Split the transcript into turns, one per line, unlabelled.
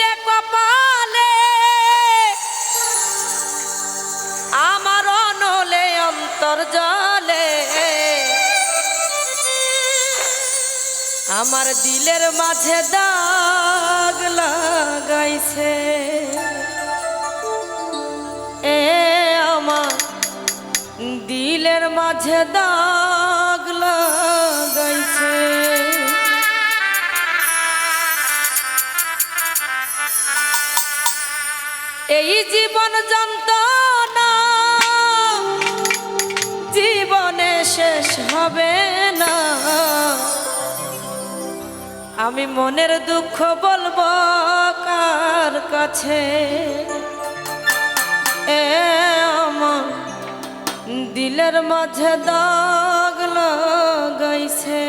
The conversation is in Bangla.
রে কপালে। আমার অনলে অন্তর জলে। আমার দিলের মাঝে দাগ লাগাইছে। এ আমার দিলের মাঝে দাগ এই জীবন যন্ত্রণা জীবনে শেষ হবে না। আমি মনের দুঃখ বলব কার কাছে? এ দিলের মাঝে দাগ লাগাইছে।